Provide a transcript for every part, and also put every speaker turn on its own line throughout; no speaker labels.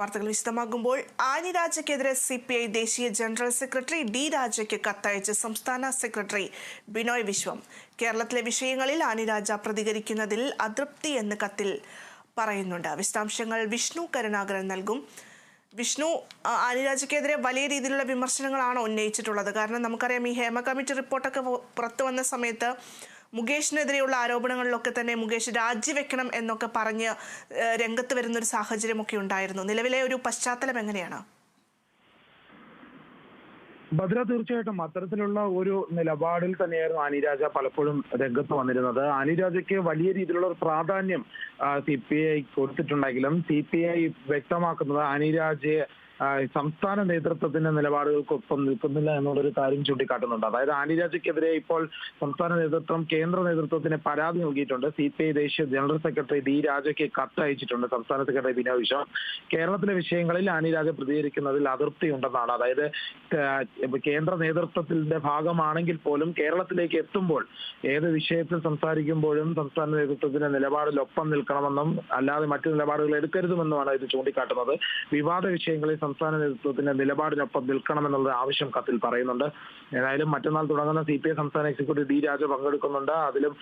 വാർത്തകൾ വിശദമാകുമ്പോൾ ആനി രാജയ്ക്കെതിരെ സി പി ഐ ദേശീയ ജനറൽ സെക്രട്ടറി ഡി രാജയ്ക്ക് കത്തയച്ച് സംസ്ഥാന സെക്രട്ടറി ബിനോയ് വിശ്വം. കേരളത്തിലെ വിഷയങ്ങളിൽ ആനി രാജ പ്രതികരിക്കുന്നതിൽ അതൃപ്തി എന്ന് കത്തിൽ പറയുന്നുണ്ട്. വിശദാംശങ്ങൾ വിഷ്ണു കരുണാകരൻ നൽകും. വിഷ്ണു ആ, ആനി രാജയ്ക്കെതിരെ വലിയ രീതിയിലുള്ള വിമർശനങ്ങളാണ് ഉന്നയിച്ചിട്ടുള്ളത്. കാരണം നമുക്കറിയാം ഈ ഹേമ കമ്മിറ്റി റിപ്പോർട്ടൊക്കെ പുറത്തു വന്ന സമയത്ത് മുകേഷിനെതിരെയുള്ള ആരോപണങ്ങളിലൊക്കെ തന്നെ മുകേഷ് രാജിവെക്കണം എന്നൊക്കെ പറഞ്ഞ് രംഗത്ത് വരുന്ന ഒരു സാഹചര്യമൊക്കെ ഉണ്ടായിരുന്നു. നിലവിലെ ഒരു പശ്ചാത്തലം എങ്ങനെയാണ്?
ഭദ്ര തീർച്ചയായിട്ടും അത്തരത്തിലുള്ള ഒരു നിലപാടിൽ തന്നെയായിരുന്നു അനിരാജ പലപ്പോഴും രംഗത്ത് വന്നിരുന്നത്. അനിരാജയ്ക്ക് വലിയ രീതിയിലുള്ള ഒരു പ്രാധാന്യം സി പി ഐ കൊടുത്തിട്ടുണ്ടെങ്കിലും സി പി ഐ വ്യക്തമാക്കുന്നത് അനിരാജയെ സംസ്ഥാന നേതൃത്വത്തിന്റെ നിലപാടുകൾക്കൊപ്പം നിൽക്കുന്നില്ല എന്നുള്ളൊരു കാര്യം ചൂണ്ടിക്കാട്ടുന്നുണ്ട്. അതായത് ആനിരാജയ്ക്കെതിരെ ഇപ്പോൾ സംസ്ഥാന നേതൃത്വം കേന്ദ്ര നേതൃത്വത്തിന് പരാതി നൽകിയിട്ടുണ്ട്. സി പി ഐ ദേശീയ ജനറൽ സെക്രട്ടറി ഡി രാജയ്ക്ക് കത്ത് അയച്ചിട്ടുണ്ട് സംസ്ഥാന സെക്രട്ടറി ബിനോയ് വിശ്വം. കേരളത്തിലെ വിഷയങ്ങളിൽ ആനിരാജ പ്രതികരിക്കുന്നതിൽ അതൃപ്തി ഉണ്ടെന്നാണ് അതായത് കേന്ദ്ര നേതൃത്വത്തിന്റെ ഭാഗമാണെങ്കിൽ പോലും കേരളത്തിലേക്ക് എത്തുമ്പോൾ ഏത് വിഷയത്തിൽ സംസാരിക്കുമ്പോഴും സംസ്ഥാന നേതൃത്വത്തിന്റെ നിലപാടിലൊപ്പം നിൽക്കണമെന്നും അല്ലാതെ മറ്റു നിലപാടുകൾ എടുക്കരുതുമെന്നുമാണ് ഇത് ചൂണ്ടിക്കാട്ടുന്നത്. വിവാദ വിഷയങ്ങളിൽ സംസ്ഥാന നേതൃത്വത്തിന്റെ നിലപാടിനൊപ്പം നിൽക്കണമെന്നുള്ള ആവശ്യം കത്തിൽ പറയുന്നുണ്ട്. ഏതായാലും മറ്റന്നാൾ തുടങ്ങുന്ന സി പി ഐ സംസ്ഥാന എക്സിക്യൂട്ടീവ് ഡി രാജ പങ്കെടുക്കുന്നുണ്ട്. അതിലും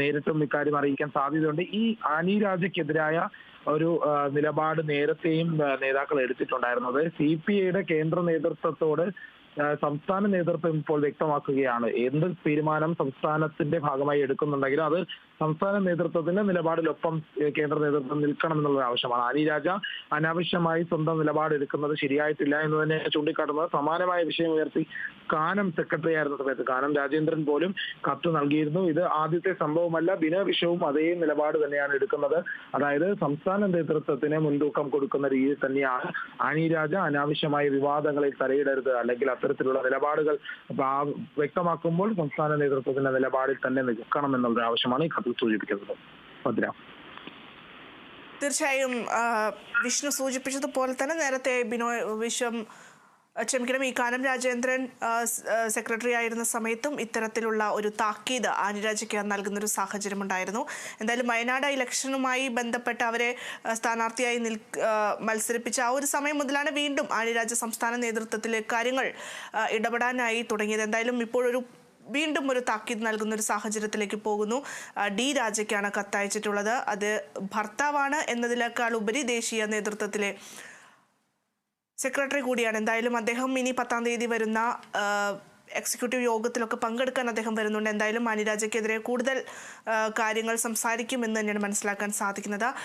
നേരിട്ടും ഇക്കാര്യം അറിയിക്കാൻ സാധ്യതയുണ്ട്. ഈ അനി രാജയ്ക്കെതിരായ ഒരു നിലപാട് നേരത്തെയും നേതാക്കൾ എടുത്തിട്ടുണ്ടായിരുന്നത്. സി പി ഐയുടെ കേന്ദ്ര നേതൃത്വത്തോട് സംസ്ഥാന നേതൃത്വം ഇപ്പോൾ വ്യക്തമാക്കുകയാണ്. എന്ത് തീരുമാനം സംസ്ഥാനത്തിന്റെ ഭാഗമായി എടുക്കുന്നുണ്ടെങ്കിലും അത് സംസ്ഥാന നേതൃത്വത്തിന്റെ നിലപാടിലൊപ്പം കേന്ദ്ര നേതൃത്വം നിൽക്കണം എന്നുള്ള ആവശ്യമാണ്. അനി രാജ അനാവശ്യമായി സ്വന്തം നിലപാട് എടുക്കുന്നത് ശരിയായിട്ടില്ല എന്ന് തന്നെ ചൂണ്ടിക്കാട്ടുന്നത് സമാനമായ വിഷയം ഉയർത്തി കാനം സെക്രട്ടറി ആയിരുന്ന സമയത്ത്. കാനം രാജേന്ദ്രൻ പോലും കത്ത് നൽകിയിരുന്നു. ഇത് ആദ്യത്തെ സംഭവമല്ല. ബിന വിഷവും അതേ നിലപാട് തന്നെയാണ് എടുക്കുന്നത്. അതായത് സംസ്ഥാന നേതൃത്വത്തിന് മുൻതൂക്കം കൊടുക്കുന്ന രീതിയിൽ തന്നെയാണ് ആനി രാജ അനാവശ്യമായ വിവാദങ്ങളിൽ തലയിടരുത്. അല്ലെങ്കിൽ അത്തരത്തിലുള്ള നിലപാടുകൾ വ്യക്തമാക്കുമ്പോൾ സംസ്ഥാന നേതൃത്വത്തിന്റെ നിലപാടിൽ തന്നെ നിൽക്കണം എന്നുള്ള ആവശ്യമാണ് ഈ കത്തിൽ സൂചിപ്പിക്കുന്നത്. ഭദ്ര.
തീർച്ചയായും വിഷ്ണു സൂചിപ്പിച്ചതുപോലെ തന്നെ നേരത്തെ ബിനോയ് വിശ്വം ക്ഷമിക്കണം ഈ കാനം രാജേന്ദ്രൻ സെക്രട്ടറി ആയിരുന്ന സമയത്തും ഇത്തരത്തിലുള്ള ഒരു താക്കീത് ആനിരാജയ്ക്ക് നൽകുന്ന ഒരു സാഹചര്യം ഉണ്ടായിരുന്നു എന്തായാലും വയനാട് ഇലക്ഷനുമായി ബന്ധപ്പെട്ട് അവരെ സ്ഥാനാർത്ഥിയായി നിൽ മത്സരിപ്പിച്ച ആ ഒരു സമയം മുതലാണ് വീണ്ടും ആനിരാജ സംസ്ഥാന നേതൃത്വത്തിലെ കാര്യങ്ങൾ ഇടപെടാനായി തുടങ്ങിയത്. എന്തായാലും ഇപ്പോഴൊരു വീണ്ടും ഒരു താക്കീത് നൽകുന്ന ഒരു സാഹചര്യത്തിലേക്ക് പോകുന്നു. ഡി രാജയ്ക്കാണ് കത്തയച്ചിട്ടുള്ളത്. അത് ഭർത്താവാണ് എന്നതിനേക്കാൾ ഉപരി ദേശീയ നേതൃത്വത്തിലെ സെക്രട്ടറി കൂടിയാണ്. എന്തായാലും അദ്ദേഹം ഇനി പത്താം തീയതി വരുന്ന എക്സിക്യൂട്ടീവ് യോഗത്തിലൊക്കെ പങ്കെടുക്കാൻ അദ്ദേഹം വരുന്നുണ്ട്. എന്തായാലും മാനിരാജയ്ക്കെതിരെ കൂടുതൽ കാര്യങ്ങൾ സംസാരിക്കുമെന്ന് തന്നെയാണ് മനസ്സിലാക്കാൻ സാധിക്കുന്നത്.